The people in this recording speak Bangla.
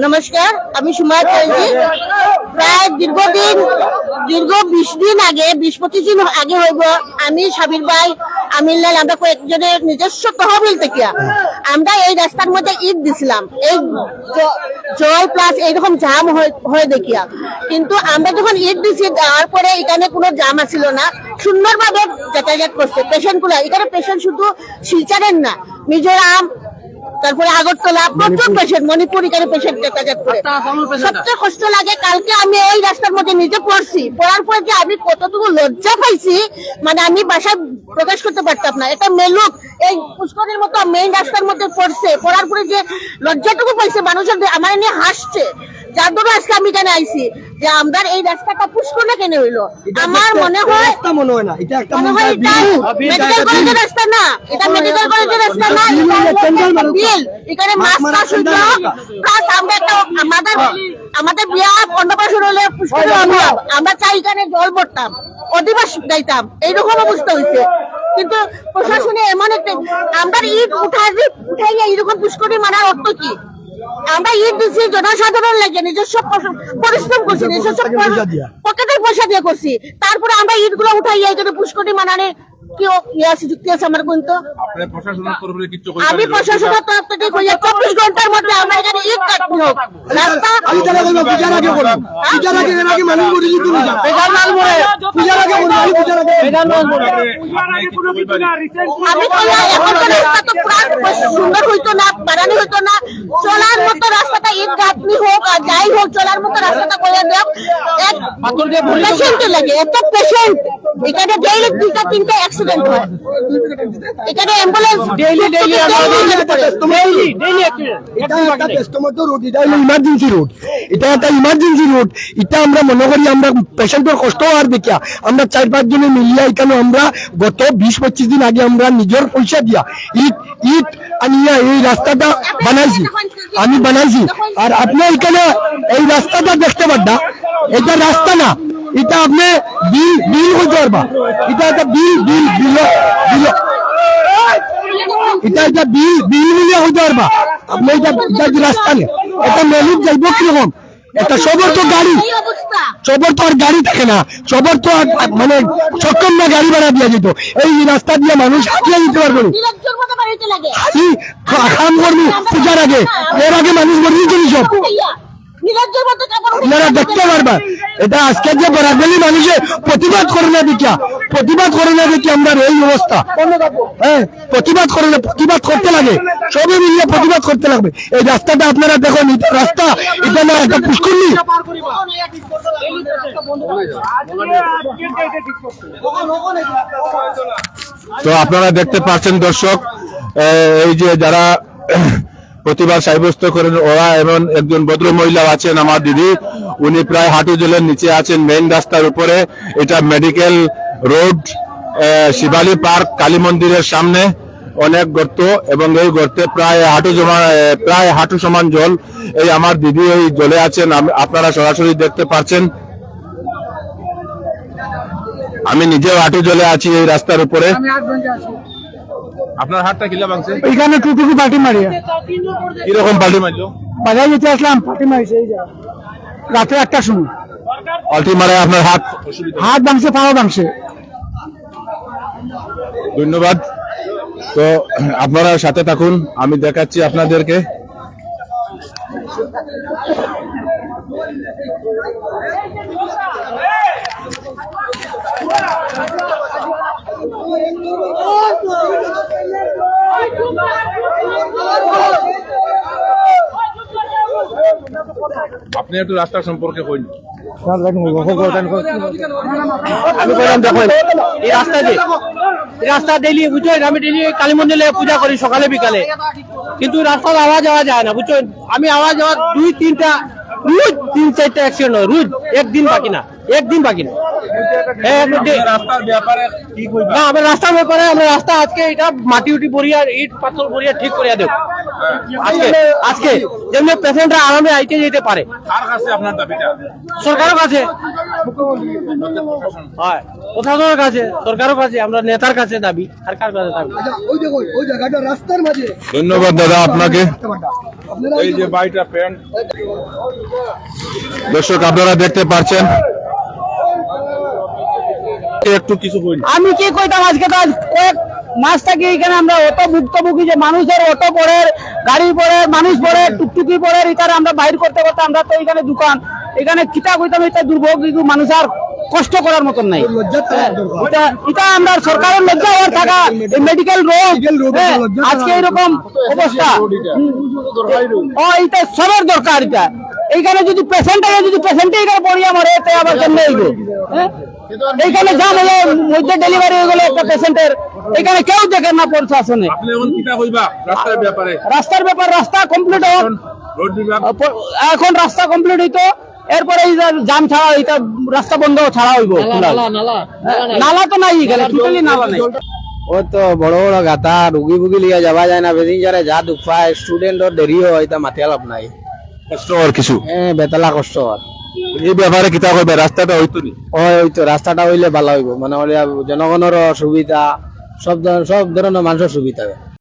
নমস্কার, আমি সুমা চ্যাটার্জি। প্রায় দীর্ঘদিন, দীর্ঘ বিশ দিন আগে, বিশ পঁচিশ দিন আগে হইব, আমি সাবির ভাই আমিরলাল আমরা কয়েকজনের নিজস্ব তহবিল থেকে আমরা এই রাস্তার মধ্যে ঈদ দিছিলাম। এই জল প্লাস এইরকম জাম হয়ে- হয়ে দেখিয়া। কিন্তু আমরা যখন ঈদ দিছি, দেওয়ার পরে এখানে কোনো জাম আসিল না। সুন্দরভাবে যাতায়াত করছে পেশেন্টগুলা। এখানে পেশেন্ট শুধু শিলচারের না, মিজোরাম তারপরে আগরতলা প্রচুর পেশেন্ট মণিপুর পেশেন্ট যাতায়াত করে। সবচেয়ে কষ্ট লাগে কালকে আমি ওই রাস্তার মধ্যে নিজে পড়ছি। পড়ার পরে যে আমি কতটুকু লজ্জা পাইছি মানে আমি বাসায় প্রকাশ করতে পারতাম না। এটা মেলুক এই পুষ্করের মতো মেইন রাস্তার মধ্যে পড়ছে। পড়ার পরে যে লজ্জাটুকু পাইছে মানুষের আমার নিয়ে হাসছে। যার আজকে আমি এখানে আইছি যে আমরা এই রাস্তাটা পুষ্করে কেন হইল? আমার মনে হয় মনে হয় না এটা একটা মনে হয় এটা মেডিকেল কলেজের রাস্তা না এটা মেডিকেল কলেজের রাস্তা না বিল এখানে মাছ চাষ হইতো প্লাস আমরা একটা আমাদের আমাদের বিয়া অন্নপ্রাশন হলে পুষ্করের অভাব আমরা। চাই এখানে জল ভরতাম অধিবাস গাইতাম। এইরকম অবস্থা হয়েছে কিন্তু প্রশাসনে এমন একটা আমরা ইট উঠাই উঠাইয়া এইরকম পুষ্করি মানার অর্থ কি? আমরা ঈদ দিচ্ছি জনসাধারণ লাগে নিজস্ব পরিশ্রম করছি নিজস্ব পকেটের পয়সা দিয়ে। করছি। তারপরে আমরা ঈদগুলো উঠাই এখানে পুষ্কটি মানানে ইয়ে আমি প্রশাসনের তরফ থেকে চব্বিশ ঘণ্টার মধ্যে আমরা এখানে ঈদ কাটতে হোক রাস্তা আমি পূজার আগে বলব পূজার আগে এর আগে মানুষ বলি যে তুমি পূজার আগে বলব আমি পূজার আগে আমি কইয়া এখন তো রাস্তা তো প্রাণ সুন্দর হইতো না বানানি হইতো না চলার মতো রাস্তাটা ঈদ গাঁথনি হোক আর যাই হোক চলার মতো রাস্তাটা করে দাও এক পেশেন্ট লাগে এত পেশেন্ট এখানে ডেইলি দুইটা তিনটা অ্যাক্সিডেন্ট হয়। এখানে অ্যাম্বুলেন্স ডেইলি ডেইলি এটা একটা এটা ইমার্জেন্সি রোড এটা একটা ইমার্জেন্সি রোড এটা আমরা মনে করি আমরা পেশেন্টের কষ্ট আর দেখিয়া। আমরা চার পাঁচ জনে মিলিয়া এখানে আমরা গত বিশ পঁচিশ দিন আগে আমরা নিজের পয়সা দিয়া ইট ইট আনিয়া এই রাস্তাটা বানাইছি। আমি বানাইছি। আর আপনি এখানে এই রাস্তাটা দেখতে পারদা। এটা রাস্তা না। এটা আপনি বিল বিল হইতে পারবা। এটা একটা বিল বিল বিল বিল। এটা একটা বিল বিল মিলিয়ে হইতে পারবা। আপনি এটা এটা যে রাস্তা নেই এটা মেলুক যাইব কীরকম? এটা সবর তো গাড়ি। সবর তো আর গাড়ি থাকে না। সবর তো আর মানে সক্ষম না গাড়ি ভাড়া দিয়া যেত। এই রাস্তা দিয়ে মানুষ হাঁটিয়ে দিতে পারবে না। খাম করবি পূজার আগে। এর আগে মানুষ মরিয়ে চলি সব? দেখতে পারবেন এটা আজকে যে বরাবলি মানুষে প্রতিবাদ করে না দেখি প্রতিবাদ করে না দেখি আমরা এই অবস্থা হ্যাঁ প্রতিবাদ করে না, প্রতিবাদ করতে লাগে। সবে মিলিয়ে প্রতিবাদ করতে লাগবে। এই রাস্তাটা আপনারা দেখুন এটা রাস্তা এটা না, একটা পুষ্করণী। তো আপনারা দেখতে পাচ্ছেন দর্শক এই যে যারা প্রতিবাদ সাব্যস্ত করেন, ওরা এমন একজন ভদ্র মহিলা আছেন, আমার দিদি। উনি প্রায় হাঁটু জলের নিচে আছেন মেইন রাস্তার উপরে। এটা medical road Shibali park Kali মন্দিরের সামনে। অনেক গর্ত এবং এই গর্তে প্রায় হাঁটু জমা প্রায় হাঁটু সমান জল। এই আমার দিদি এই জলে আছেন আপনারা সরাসরি দেখতে পাচ্ছেন। আমি নিজেও হাঁটু জলে আছি এই রাস্তার উপরে। আপনার হাতটা কিলা ভাঙছে এখানে টুটুকু পার্টি মারিয়া। কীরকম পাল্টি মারলো? বাজার যেতে আসলাম পার্টি মারিছে এই যা। রাতে একটা শুনুন পাল্টি মারে আপনার হাত? হাত ভাঙছে পাওয়া ভাঙছে। ধন্যবাদ। তো আপনারা সাথে থাকুন আমি দেখাচ্ছি আপনাদেরকে। আপনি একটু রাস্তা সম্পর্কে কইন আমি কইলাম দেখেন এই রাস্তা যে এই রাস্তা ডেলি বুঝছেন? আমি ডেলি কালী মন্দিরে পূজা করি সকালে বিকালে। কিন্তু রাস্তার আওয়াজ যাওয়া যায় না বুঝছেন? আমি আওয়াজ যাওয়া দুই তিনটা রোজ তিন চারটা অ্যাক্সিডেন্ট হয় রোজ। একদিন বাকি না একদিন বাকি না। না আমরা রাস্তার ব্যাপারে আমরা রাস্তা আজকে এটা মাটি উটি বরিয়া ইট পাথর বরিয়া ঠিক করিয়া দেব। আজকে আজকে। যেমনি পেশেন্টরা আরামে আইতে যেতে পারে। কার কাছে সরকারের কাছে। হয়। প্রশাসনের কাছে সরকারের কাছে আমরা নেতার কাছে দাবি। আর কার কাছে দাবি? আচ্ছা ওই দেখো ওই জায়গাটা রাস্তার মাঝে। ধন্যবাদ দাদা আপনাকে। আপনারা এই যে বাইটা প্যান্ট। দর্শক আপনারা দেখতে পাচ্ছেন। একটু কিছু আমি কি কইতাম আজকে তো আজ কয়েক মাস থেকে এখানে আমরা অটো ভুক্তভোগী যে মানুষের অটো পড়ে গাড়ি পড়ে মানুষ পড়ে টুকটুকি পড়ে এখানে আমরা বাইর করতে করতে আমরা তো এখানে দোকান। এখানে কিতা কইতাম এটা দুর্ভোগ কিন্তু মানুষ আর কষ্ট করার মতন নাই। দরকার। এটা আমরা সরকারের লজ্জা হওয়ার থাকা মেডিকেল Medical road, আজকে এরকম অবস্থা। ও এটা সবার দরকার এটা। এইখানে যদি পেশেন্ট যদি পেশেন্টে এখানে পড়িয়া মরে আবার কেমনে হইব? হ্যাঁ? এইখানে যা হলো মধ্যে ডেলিভারি হয়ে গেল একটা পেশেন্টের এখানে কেউ দেখে না প্রশাসনে। আপনি এখন কিটা কইবা রাস্তার ব্যাপার? রাস্তা কমপ্লিট হোক। এখন রাস্তা কমপ্লিট হইতো এরপরে এই জাম ছাড়া এটা রাস্তা বন্ধ ছাড়া হইব নালা তো নাই এখানে টোটালি নালা নাই। ও তো বড় বড় গাতা রুগী বুগি লিয়ে যাওয়া যায় না বেদিন যারা যা দুঃখ পায় স্টুডেন্টর দেরি হয় তা মাথে লাভ নাই। কষ্ট আর কিছু? এ বেতলা কষ্ট হয়। এই ব্যাপারে কিতা কইবে? রাস্তাটা হইতো নি? ওই ওই তো রাস্তাটা হইলে ভালো হইব। মানে জনগণের সুবিধা, সব সব ধরনের মানুষের সুবিধা হবে।